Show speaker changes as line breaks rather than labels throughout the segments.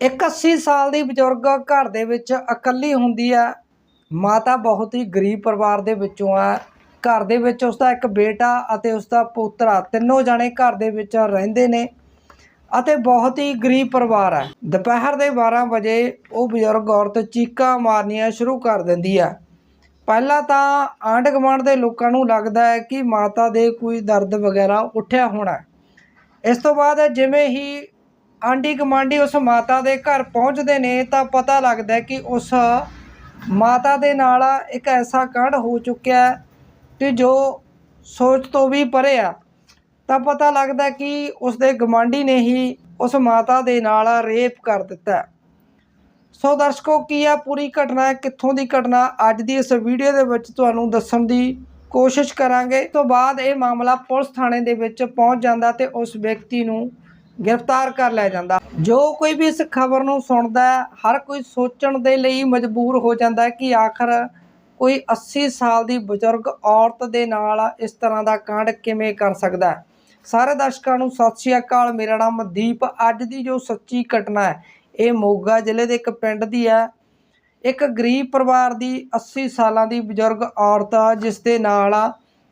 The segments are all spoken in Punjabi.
ਇੱਕ 80 ਸਾਲ ਦੀ ਬਜ਼ੁਰਗ ਘਰ ਦੇ ਵਿੱਚ ਇਕੱਲੀ ਹੁੰਦੀ ਆ ਮਾਤਾ ਬਹੁਤ ਹੀ ਗਰੀਬ ਪਰਿਵਾਰ ਦੇ ਵਿੱਚੋਂ ਆ ਘਰ ਦੇ ਵਿੱਚ ਉਸਦਾ ਇੱਕ ਬੇਟਾ ਅਤੇ ਉਸਦਾ ਪੁੱਤਰਾ ਤਿੰਨੋਂ ਜਣੇ ਘਰ ਦੇ ਵਿੱਚ ਰਹਿੰਦੇ ਨੇ ਅਤੇ ਬਹੁਤ ਹੀ ਗਰੀਬ ਪਰਿਵਾਰ ਹੈ। ਦੁਪਹਿਰ ਦੇ 12 ਵਜੇ ਉਹ ਬਜ਼ੁਰਗ ਔਰਤ ਚੀਕਾਂ ਮਾਰਨੀਆਂ ਸ਼ੁਰੂ ਕਰ ਦਿੰਦੀ ਆ ਪਹਿਲਾਂ ਤਾਂ ਆਂਢ ਗੁਆਂਢ ਦੇ ਲੋਕਾਂ ਨੂੰ ਲੱਗਦਾ ਹੈ ਕਿ ਮਾਤਾ ਦੇ ਕੋਈ ਦਰਦ ਵਗੈਰਾ ਉੱਠਿਆ ਹੋਣਾ ਇਸ ਤੋਂ ਬਾਅਦ ਜਿਵੇਂ ਹੀ ਆਂਢੀ ਗੁਆਂਢੀ ਉਸ ਮਾਤਾ ਦੇ ਘਰ ਪਹੁੰਚਦੇ ਨੇ ਤਾਂ ਪਤਾ ਲੱਗਦਾ ਕਿ ਉਸ ਮਾਤਾ ਦੇ ਨਾਲ ਇੱਕ ਐਸਾ ਕਾਂਡ ਹੋ ਚੁੱਕਿਆ ਹੈ ਕਿ ਜੋ ਸੋਚ ਤੋਂ ਵੀ ਪਰੇ ਆ। ਤਾਂ ਪਤਾ ਲੱਗਦਾ ਕਿ ਉਸ ਦੇ ਗਵਾਂਢੀ ਨੇ ਹੀ ਉਸ ਮਾਤਾ ਦੇ ਨਾਲ ਰੇਪ ਕਰ ਦਿੱਤਾ ਸੋ ਦਰਸ਼ਕੋ, ਕੀ ਆ ਪੂਰੀ ਘਟਨਾ, ਕਿੱਥੋਂ ਦੀ ਘਟਨਾ? ਅੱਜ ਦੀ ਇਸ ਵੀਡੀਓ ਦੇ ਵਿੱਚ ਤੁਹਾਨੂੰ ਦੱਸਣ ਦੀ ਕੋਸ਼ਿਸ਼ ਕਰਾਂਗੇ। ਇਸ ਤੋਂ ਬਾਅਦ ਇਹ ਮਾਮਲਾ ਪੁਲਿਸ ਥਾਣੇ ਦੇ ਵਿੱਚ ਪਹੁੰਚ ਜਾਂਦਾ ਤੇ ਉਸ ਵਿਅਕਤੀ ਨੂੰ ਗ੍ਰਿਫਤਾਰ ਕਰ ਲਿਆ ਜਾਂਦਾ। ਜੋ ਕੋਈ ਵੀ ਇਸ ਖਬਰ ਨੂੰ ਸੁਣਦਾ ਹਰ ਕੋਈ ਸੋਚਣ ਦੇ ਲਈ ਮਜਬੂਰ ਹੋ ਜਾਂਦਾ ਕਿ ਆਖਰ ਕੋਈ 80 ਸਾਲ ਦੀ ਬਜ਼ੁਰਗ ਔਰਤ ਦੇ ਨਾਲ ਇਸ ਤਰ੍ਹਾਂ ਦਾ ਕਾਂਡ ਕਿਵੇਂ ਕਰ ਸਕਦਾ ਹੈ? ਸਾਰੇ ਦਰਸ਼ਕਾਂ ਨੂੰ ਸਤਿ ਸ਼੍ਰੀ ਅਕਾਲ। ਮੇਰਾ ਨਾਮ ਦੀਪ। ਅੱਜ ਦੀ ਜੋ ਸੱਚੀ ਘਟਨਾ ਹੈ, ਇਹ ਮੋਗਾ ਜ਼ਿਲ੍ਹੇ ਦੇ ਇੱਕ ਪਿੰਡ ਦੀ ਹੈ। ਇੱਕ ਗਰੀਬ ਪਰਿਵਾਰ ਦੀ 80 ਸਾਲਾਂ ਦੀ ਬਜ਼ੁਰਗ ਔਰਤ ਆ ਜਿਸ ਦੇ ਨਾਲ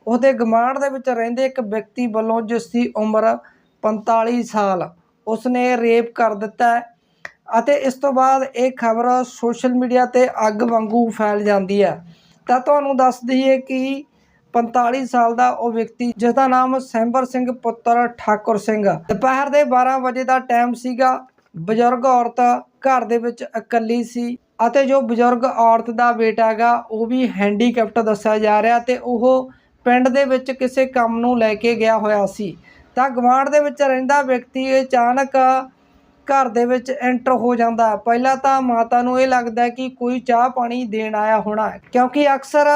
ਉਹਦੇ ਗਮਾਂਡ ਦੇ ਵਿੱਚ ਰਹਿੰਦੇ ਇੱਕ ਵਿਅਕਤੀ ਵੱਲੋਂ ਜਿਸ ਦੀ ਉਮਰ 45 ਸਾਲ ਉਸਨੇ ਰੇਪ ਕਰ ਦਿੱਤਾ ਅਤੇ ਇਸ ਤੋਂ ਬਾਅਦ ਇਹ ਖਬਰ ਸੋਸ਼ਲ ਮੀਡੀਆ ਤੇ ਅੱਗ ਵਾਂਗੂ ਫੈਲ ਜਾਂਦੀ ਹੈ। ਤਾਂ ਤੁਹਾਨੂੰ ਦੱਸ ਦਈਏ ਕਿ 45 ਸਾਲ ਦਾ ਉਹ ਵਿਅਕਤੀ ਜਿਸ ਦਾ ਨਾਮ ਸੈਂਬਰ ਸਿੰਘ ਪੁੱਤਰ ਠਾਕੁਰ ਸਿੰਘ, ਦੁਪਹਿਰ ਦੇ 12 ਵਜੇ ਦਾ ਟਾਈਮ ਸੀਗਾ। ਬਜ਼ੁਰਗ ਔਰਤ ਘਰ ਦੇ ਵਿੱਚ ਇਕੱਲੀ ਸੀ ਅਤੇ ਜੋ ਬਜ਼ੁਰਗ ਔਰਤ ਦਾ ਬੇਟਾ ਹੈਗਾ, ਉਹ ਵੀ ਹੈਂਡੀਕੈਪਟ ਦੱਸਿਆ ਜਾ ਰਿਹਾ ਤੇ ਉਹ ਪਿੰਡ ਦੇ ਵਿੱਚ ਕਿਸੇ ਕੰਮ ਨੂੰ ਲੈ ਕੇ ਗਿਆ ਹੋਇਆ ਸੀ। ਤਾਂ ਗਵਾਂਢ ਦੇ ਵਿੱਚ ਰਹਿੰਦਾ ਵਿਅਕਤੀ ਅਚਾਨਕ ਘਰ ਦੇ ਵਿੱਚ ਐਂਟਰ ਹੋ ਜਾਂਦਾ। ਪਹਿਲਾਂ ਤਾਂ ਮਾਤਾ ਨੂੰ ਇਹ ਲੱਗਦਾ ਕਿ ਕੋਈ ਚਾਹ ਪਾਣੀ ਦੇਣ ਆਇਆ ਹੋਣਾ ਕਿਉਂਕਿ ਅਕਸਰ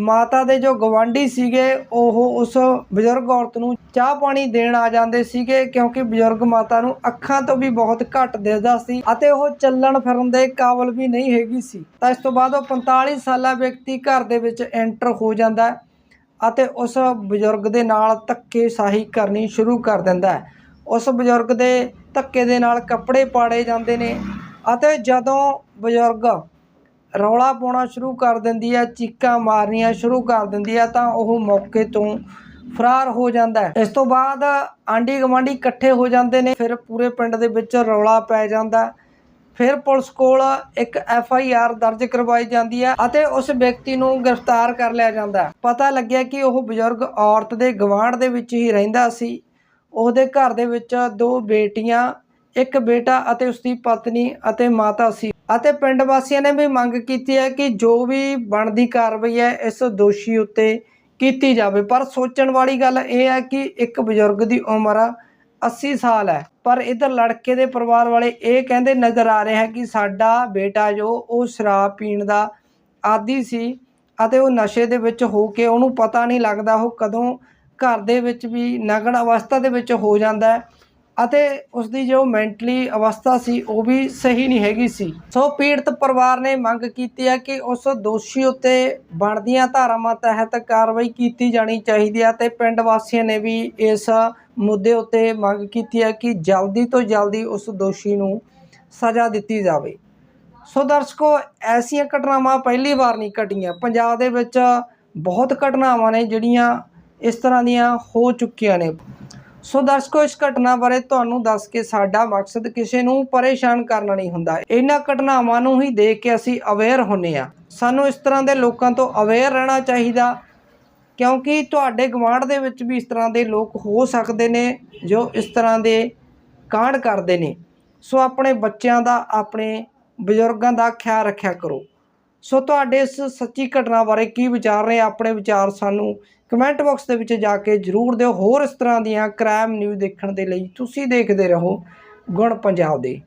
ਮਾਤਾ ਦੇ ਜੋ ਗਵਾਂਢੀ ਸੀਗੇ, ਉਹ ਉਸ ਬਜ਼ੁਰਗ ਔਰਤ ਨੂੰ ਚਾਹ ਪਾਣੀ ਦੇਣ ਆ ਜਾਂਦੇ ਸੀਗੇ, ਕਿਉਂਕਿ ਬਜ਼ੁਰਗ ਮਾਤਾ ਨੂੰ ਅੱਖਾਂ ਤੋਂ ਵੀ ਬਹੁਤ ਘੱਟ ਦਿਸਦਾ ਸੀ ਅਤੇ ਉਹ ਚੱਲਣ ਫਿਰਨ ਦੇ ਕਾਬਲ ਵੀ ਨਹੀਂ ਹੈਗੀ ਸੀ। ਤਾਂ ਇਸ ਤੋਂ ਬਾਅਦ ਉਹ 45 ਸਾਲਾ ਵਿਅਕਤੀ ਘਰ ਦੇ ਵਿੱਚ ਐਂਟਰ ਹੋ ਜਾਂਦਾ ਅਤੇ ਉਸ ਬਜ਼ੁਰਗ ਦੇ ਨਾਲ ਧੱਕੇਸ਼ਾਹੀ ਕਰਨੀ ਸ਼ੁਰੂ ਕਰ ਦਿੰਦਾ ਹੈ। ਉਸ ਬਜ਼ੁਰਗ ਦੇ ਧੱਕੇ ਦੇ ਨਾਲ ਕੱਪੜੇ ਪਾੜੇ ਜਾਂਦੇ ਨੇ ਅਤੇ ਜਦੋਂ ਬਜ਼ੁਰਗ ਰੌਲਾ ਪਾਉਣਾ ਸ਼ੁਰੂ ਕਰ ਦਿੰਦੀ ਹੈ, ਚੀਕਾਂ ਮਾਰਨੀਆਂ ਸ਼ੁਰੂ ਕਰ ਦਿੰਦੀ ਹੈ ਤਾਂ ਉਹ ਮੌਕੇ ਤੋਂ ਫਰਾਰ ਹੋ ਜਾਂਦਾ ਹੈ। ਇਸ ਤੋਂ ਬਾਅਦ ਆਂਢੀ ਗੁਆਂਢੀ ਇਕੱਠੇ ਹੋ ਜਾਂਦੇ ਨੇ, ਫਿਰ ਪੂਰੇ ਪਿੰਡ ਦੇ ਵਿੱਚ ਰੌਲਾ ਪੈ ਜਾਂਦਾ ਫਿਰ ਪੁਲਿਸ ਕੋਲ ਇੱਕ ਐਫ ਆਈ ਆਰ ਦਰਜ ਕਰਵਾਈ ਜਾਂਦੀ ਹੈ ਅਤੇ ਉਸ ਵਿਅਕਤੀ ਨੂੰ ਗ੍ਰਿਫਤਾਰ ਕਰ ਲਿਆ ਜਾਂਦਾ ਹੈ। ਪਤਾ ਲੱਗਿਆ ਕਿ ਉਹ ਬਜ਼ੁਰਗ ਔਰਤ ਦੇ ਗਵਾਂਢ ਦੇ ਵਿੱਚ ਹੀ ਰਹਿੰਦਾ ਸੀ। ਉਹਦੇ ਘਰ ਦੇ ਵਿੱਚ ਦੋ ਬੇਟੀਆਂ, ਇੱਕ ਬੇਟਾ ਅਤੇ ਉਸਦੀ ਪਤਨੀ ਅਤੇ ਮਾਤਾ ਸੀ। ਅਤੇ ਪਿੰਡ ਵਾਸੀਆਂ ਨੇ ਵੀ ਮੰਗ ਕੀਤੀ ਹੈ ਕਿ ਜੋ ਵੀ ਬਣਦੀ ਕਾਰਵਾਈ ਹੈ, ਇਸ ਦੋਸ਼ੀ ਉੱਤੇ ਕੀਤੀ ਜਾਵੇ। ਪਰ ਸੋਚਣ ਵਾਲੀ ਗੱਲ ਇਹ ਹੈ ਕਿ ਇੱਕ ਬਜ਼ੁਰਗ ਦੀ ਉਮਰ 80 ਸਾਲ ਹੈ। ਪਰ ਇਧਰ ਲੜਕੇ ਦੇ ਪਰਿਵਾਰ ਵਾਲੇ ਇਹ ਕਹਿੰਦੇ ਨਜ਼ਰ ਆ ਰਹੇ ਹੈ ਕਿ ਸਾਡਾ ਬੇਟਾ ਜੋ ਉਹ ਸ਼ਰਾਬ ਪੀਣ ਦਾ ਆਦੀ ਸੀ ਅਤੇ ਉਹ ਨਸ਼ੇ ਦੇ ਵਿੱਚ ਹੋ ਕੇ ਉਹਨੂੰ ਪਤਾ ਨਹੀਂ ਲੱਗਦਾ ਉਹ ਕਦੋਂ ਘਰ ਦੇ ਵਿੱਚ ਵੀ ਨਗਨ ਅਵਸਥਾ ਦੇ ਵਿੱਚ ਹੋ ਜਾਂਦਾ ਅਤੇ ਉਸ ਦੀ ਜੋ ਮੈਂਟਲੀ ਅਵਸਥਾ ਸੀ, ਉਹ ਵੀ ਸਹੀ ਨਹੀਂ ਹੈਗੀ ਸੀ। ਸੋ ਪੀੜਤ ਪਰਿਵਾਰ ਨੇ ਮੰਗ ਕੀਤੀ ਹੈ ਕਿ ਉਸ ਦੋਸ਼ੀ ਉੱਤੇ ਬਣਦੀਆਂ ਧਾਰਾਵਾਂ ਤਹਿਤ ਕਾਰਵਾਈ ਕੀਤੀ ਜਾਣੀ ਚਾਹੀਦੀ ਹੈ ਤੇ ਪਿੰਡ ਵਾਸੀਆਂ ਨੇ ਵੀ ਇਸ ਮੁੱਦੇ ਉੱਤੇ ਮੰਗ ਕੀਤੀ ਹੈ ਕਿ ਜਲਦੀ ਤੋਂ ਜਲਦੀ ਉਸ ਦੋਸ਼ੀ ਨੂੰ ਸਜ਼ਾ ਦਿੱਤੀ ਜਾਵੇ। ਸੋ ਦਰਸ਼ਕੋ, ਐਸੀਆਂ ਘਟਨਾਵਾਂ ਪਹਿਲੀ ਵਾਰ ਨਹੀਂ ਘਟੀਆਂ। ਪੰਜਾਬ ਦੇ ਵਿੱਚ ਬਹੁਤ ਘਟਨਾਵਾਂ ਨੇ ਜਿਹੜੀਆਂ ਇਸ ਤਰ੍ਹਾਂ ਦੀਆਂ ਹੋ ਚੁੱਕੀਆਂ ਨੇ। ਸੋ ਦਰਸ਼ਕੋ, ਇਸ ਘਟਨਾ ਬਾਰੇ ਤੁਹਾਨੂੰ ਦੱਸ ਕੇ ਸਾਡਾ ਮਕਸਦ ਕਿਸੇ ਨੂੰ ਪਰੇਸ਼ਾਨ ਕਰਨਾ ਨਹੀਂ ਹੁੰਦਾ। ਇਹਨਾਂ ਘਟਨਾਵਾਂ ਨੂੰ ਹੀ ਦੇਖ ਕੇ ਅਸੀਂ ਅਵੇਅਰ ਹੁੰਨੇ ਆ ਸਾਨੂੰ ਇਸ ਤਰ੍ਹਾਂ ਦੇ ਲੋਕਾਂ ਤੋਂ ਅਵੇਅਰ ਰਹਿਣਾ ਚਾਹੀਦਾ, ਕਿਉਂਕਿ ਤੁਹਾਡੇ ਗਵਾਂਢ ਦੇ ਵਿੱਚ ਵੀ ਇਸ ਤਰ੍ਹਾਂ ਦੇ ਲੋਕ ਹੋ ਸਕਦੇ ਨੇ, ਜੋ ਇਸ ਤਰ੍ਹਾਂ ਦੇ ਕਾਂਡ ਕਰਦੇ ਨੇ। ਸੋ ਆਪਣੇ ਬੱਚਿਆਂ ਦਾ, ਆਪਣੇ ਬਜ਼ੁਰਗਾਂ ਦਾ ਖਿਆਲ ਰੱਖਿਆ ਕਰੋ। ਸੋ ਤੁਹਾਡੇ ਇਸ ਸੱਚੀ ਘਟਨਾ ਬਾਰੇ ਕੀ ਵਿਚਾਰ ਰਹੇ? ਆਪਣੇ ਵਿਚਾਰ ਸਾਨੂੰ ਕਮੈਂਟ ਬਾਕਸ ਦੇ ਵਿੱਚ ਜਾ ਕੇ ਜਰੂਰ ਦਿਓ। ਹੋਰ ਇਸ ਤਰ੍ਹਾਂ ਦੀਆਂ ਕ੍ਰਾਈਮ ਨਿਊਜ਼ ਦੇਖਣ ਦੇ ਲਈ ਤੁਸੀਂ ਦੇਖਦੇ ਰਹੋ ਗੁਣ ਪੰਜਾਬ ਦੇ।